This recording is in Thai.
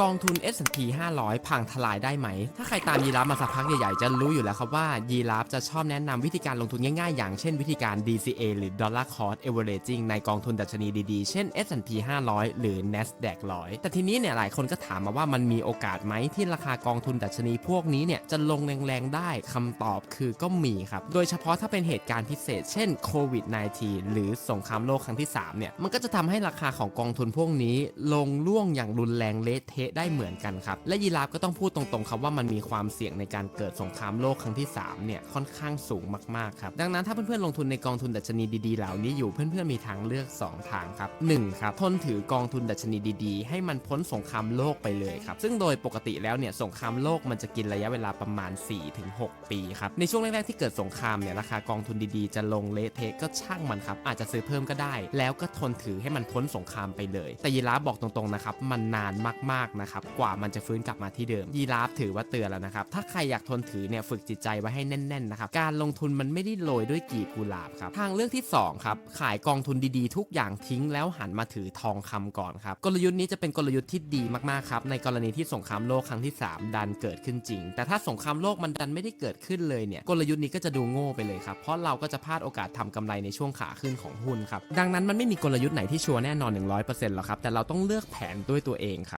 กองทุน S&P 500 พังทลายได้ไหม ถ้าใครตามยีราฟมาสักพักใหญ่ๆ จะรู้อยู่แล้วครับว่ายีราฟจะชอบแนะนำวิธีการลงทุนง่ายๆ อย่างเช่นวิธีการ DCA หรือ Dollar Cost Averaging ในกองทุนดัชนีดีๆ เช่น S&P 500 หรือ NASDAQ 100 แต่ทีนี้เนี่ยหลายคนก็ถามมาว่ามันมีโอกาสไหมที่ราคากองทุนดัชนีพวกนี้เนี่ยจะลงแรงๆ ได้คำตอบคือก็มีครับ โดยเฉพาะถ้าเป็นเหตุการณ์พิเศษ เช่นโควิด -19 หรือสงครามโลกครั้งที่3เนี่ยมันก็จะทำให้ราคาของกองทุนพวกนี้ ลงล่วงอย่างรุนแรงเละเทะได้เหมือนกันครับ และยีราฟก็ต้องพูดตรงๆครับว่ามันมีความเสี่ยงในการเกิดสงครามโลกครั้งที่3เนี่ยค่อนข้างสูงมากๆครับดังนั้นถ้าเพื่อนๆลงทุนในกองทุนดัชนีดีๆเหล่านี้อยู่เพื่อนๆมีทางเลือก 2 ทางครับ1ครับทนถือกองทุนดัชนีดีๆ ให้มันพ้นสงครามโลกไปเลยครับซึ่งโดยปกติแล้วเนี่ยสงครามโลกมันจะกินระยะเวลาประมาณ 4-6 ปีครับในช่วงแรกๆที่เกิดสงครามเนี่ยราคากองทุนดีๆ จะลงเละเทะก็ช่างมันครับอาจจะซื้อเพิ่มก็ได้ แล้วก็ทนถือให้มันพ้นสงครามไปเลย แต่ยีราฟบอกตรงๆนะครับมันนานมากๆนะครับกว่ามันจะฟื้นกลับมาที่เดิม ยีราฟถือว่าเตือนแล้วนะครับ ถ้าใครอยากทนถือเนี่ยฝึกจิตใจไว้ให้แน่นๆนะครับ การลงทุนมันไม่ได้โรยด้วยกีบกุหลาบครับ ทางเลือกที่สองครับขายกองทุนดีๆ ทุกอย่างทิ้งแล้วหันมาถือทองคำก่อนครับกลยุทธ์นี้จะเป็นกลยุทธ์ที่ดีมากๆครับในกรณีที่สงครามโลกครั้งที่ 3 ดันเกิดขึ้นจริง แต่ถ้าสงครามโลกมันดันไม่ได้เกิดขึ้นเลยเนี่ยกลยุทธ์นี้ก็จะดูโง่ไปเลยครับเพราะเราก็จะพลาดโอกาสทำกำไรในช่วงขาขึ้นของหุ้นครับดังนั้นมันไม่มีกลยุทธ์ไหนที่ชัวร์แน่นอน 100%หรอกครับแต่เราต้องเลือกแผนด้วยตัวเองครับ